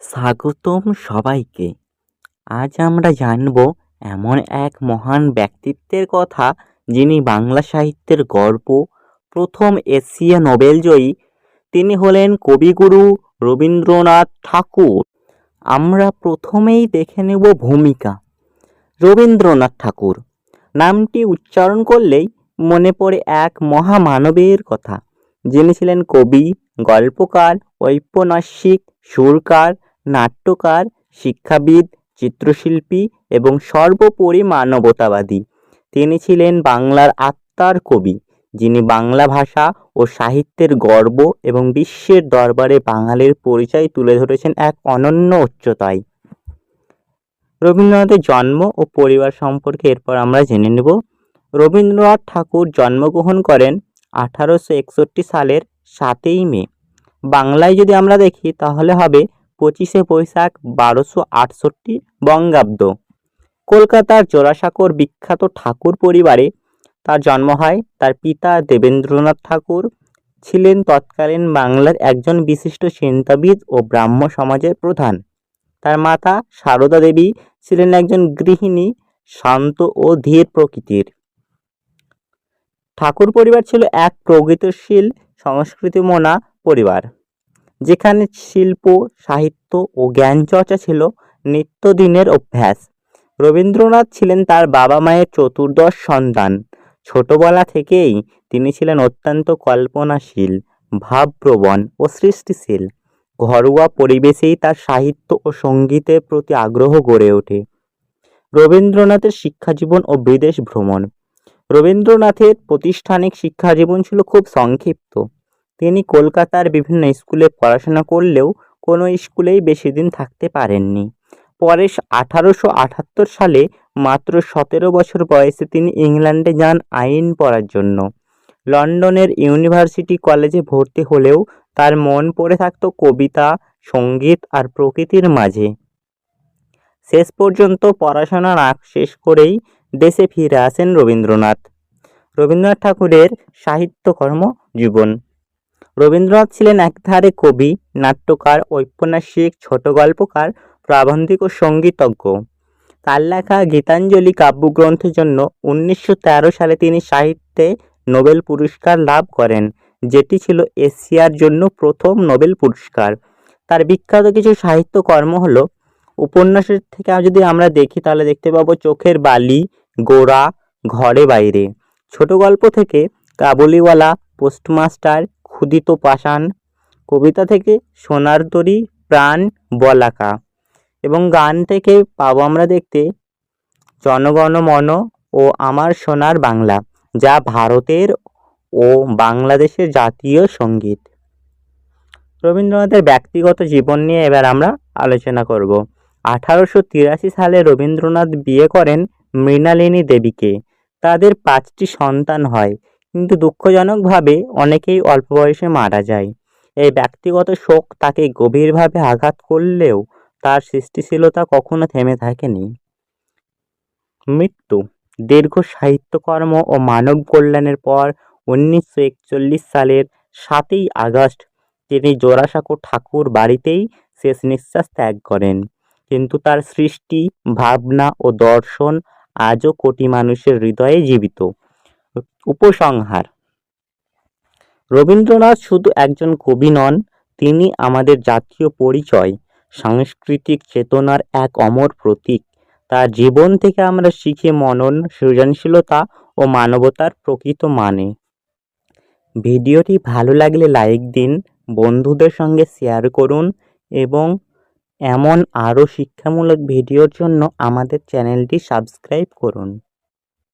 স্বাগতম সবাইকে। আজ আমরা জানব এমন এক মহান ব্যক্তিত্বের কথা যিনি বাংলা সাহিত্যের গর্ব, প্রথম এশিয়া নোবেলজয়ী তিনি হলেন কবিগুরু রবীন্দ্রনাথ ঠাকুর। আমরা প্রথমেই দেখে নেব ভূমিকা। রবীন্দ্রনাথ ঠাকুর। নামটি উচ্চারণ করলেই মনে পড়ে এক মহামানবের কথা। যিনি ছিলেন কবি, গল্পকার, ঔপন্যাসিক, সুরকার নাট্যকার, শিক্ষাবিদ, চিত্রশিল্পী এবং সর্বোপরি মানবতাবাদী। তিনি ছিলেন বাংলার আত্মার কবি, যিনি বাংলা ভাষা ও সাহিত্যের গর্ব এবং বিশ্বের দরবারে বাঙালির পরিচয় তুলে ধরেছেন এক অনন্য উচ্চতায়। রবীন্দ্রনাথের জন্ম ও পরিবার সম্পর্কে এরপর আমরা জেনে নেব। রবীন্দ্রনাথ ঠাকুর জন্মগ্রহণ করেন আঠারোশো একষট্টি সালের সাতই মে। বাংলায় যদি আমরা দেখি, তাহলে হবে পঁচিশে বৈশাখ বারোশো আটষট্টি বঙ্গাব্দ। কলকাতার জোড়াসাঁকোর বিখ্যাত ঠাকুর পরিবারে তার জন্ম হয়। তার পিতা দেবেন্দ্রনাথ ঠাকুর। ছিলেন তৎকালীন বাংলার একজন বিশিষ্ট চিন্তাবিদ ও ব্রাহ্ম সমাজের প্রধান। তার মাতা সারদা দেবী ছিলেন একজন গৃহিণী, শান্ত ও ধীর প্রকৃতির। ঠাকুর পরিবার ছিল এক প্রগতিশীল সংস্কৃতিমনা পরিবার। যেখানে শিল্প, সাহিত্য ও জ্ঞান চর্চা ছিল নিত্যদিনের অভ্যাস। রবীন্দ্রনাথ ছিলেন তার বাবা মায়ের চতুর্দশ সন্তান। ছোটবেলা থেকেই তিনি ছিলেন অত্যন্ত কল্পনাশীল, ভাবপ্রবণ ও সৃষ্টিশীল। ঘরোয়া পরিবেশেই তার সাহিত্য ও সঙ্গীতের প্রতি আগ্রহ গড়ে ওঠে। রবীন্দ্রনাথের শিক্ষাজীবন ও বিদেশ ভ্রমণ। রবীন্দ্রনাথের প্রাতিষ্ঠানিক শিক্ষাজীবন ছিল খুব সংক্ষিপ্ত। তিনি কলকাতার বিভিন্ন স্কুলে পড়াশোনা করলেও কোনো স্কুলেই বেশি দিন থাকতে পারেননি। পরে আঠারোশো আটাত্তর সালে মাত্র সতেরো বছর বয়সে তিনি ইংল্যান্ডে যান আইন পড়ার জন্য। লন্ডনের ইউনিভার্সিটি কলেজে ভর্তি হলেও তার মন পড়ে থাকত কবিতা, সংগীত আর প্রকৃতির মাঝে। শেষ পর্যন্ত পড়াশোনা না শেষ করেই দেশে ফিরে আসেন রবীন্দ্রনাথ। রবীন্দ্রনাথ ঠাকুরের সাহিত্যকর্ম জীবন রবীন্দ্রনাথ ছিলেন একধারে কবি, নাট্যকার, ঔপন্যাসিক, ছোট গল্পকার, প্রাবন্ধিক ও সঙ্গীতজ্ঞ। তার লেখা গীতাঞ্জলি কাব্যগ্রন্থের জন্য উনিশশো তেরো সালে তিনি সাহিত্যে নোবেল পুরস্কার লাভ করেন, যেটি ছিল এশিয়ার জন্য প্রথম নোবেল পুরস্কার। তার বিখ্যাত কিছু সাহিত্যকর্ম হল, উপন্যাসের থেকে যদি আমরা দেখি, তাহলে দেখতে পাবো চোখের বালি, গোড়া, ঘরে বাইরে। ছোট গল্প থেকে কাবুলিওয়ালা, পোস্টমাস্টার ক্ষুদিত পাষাণ কবিতা থেকে সোনার তরী প্রাণ বলাকা। এবং গান থেকে পাবো আমরা দেখতে জনগণ মন ও আমার সোনার বাংলা, যা ভারতের ও বাংলাদেশের জাতীয় সংগীত। রবীন্দ্রনাথের ব্যক্তিগত জীবন নিয়ে এবার আমরা আলোচনা করব। আঠারোশো তিরাশি সালে রবীন্দ্রনাথ বিয়ে করেন মৃণালিনী দেবীকে। তাদের পাঁচটি সন্তান হয়। কিন্তু দুঃখজনকভাবে অনেকেই অল্প বয়সে মারা যায়। এই ব্যক্তিগত শোক তাকে গভীরভাবে আঘাত করলেও তার সৃষ্টিশীলতা কখনো থেমে থাকেনি। মৃত্যু, দীর্ঘ সাহিত্যকর্ম ও মানব কল্যাণের পর উনিশশো একচল্লিশ সালের সাতই আগস্ট তিনি জোড়াসাঁকো ঠাকুর বাড়িতেই শেষ নিঃশ্বাস ত্যাগ করেন। কিন্তু তার সৃষ্টি, ভাবনা ও দর্শন আজও কোটি মানুষের হৃদয়ে জীবিত। উপসংহার। রবীন্দ্রনাথ শুধু একজন কবি নন, তিনি আমাদের জাতীয় পরিচয়, সাংস্কৃতিক চেতনার এক অমর প্রতীক। তার জীবন থেকে আমরা শিখি মনন, সৃজনশীলতা ও মানবতার প্রকৃত মানে। ভিডিওটি ভালো লাগলে লাইক দিন, বন্ধুদের সঙ্গে শেয়ার করুন এবং এমন আরও শিক্ষামূলক ভিডিওর জন্য আমাদের চ্যানেলটি সাবস্ক্রাইব করুন।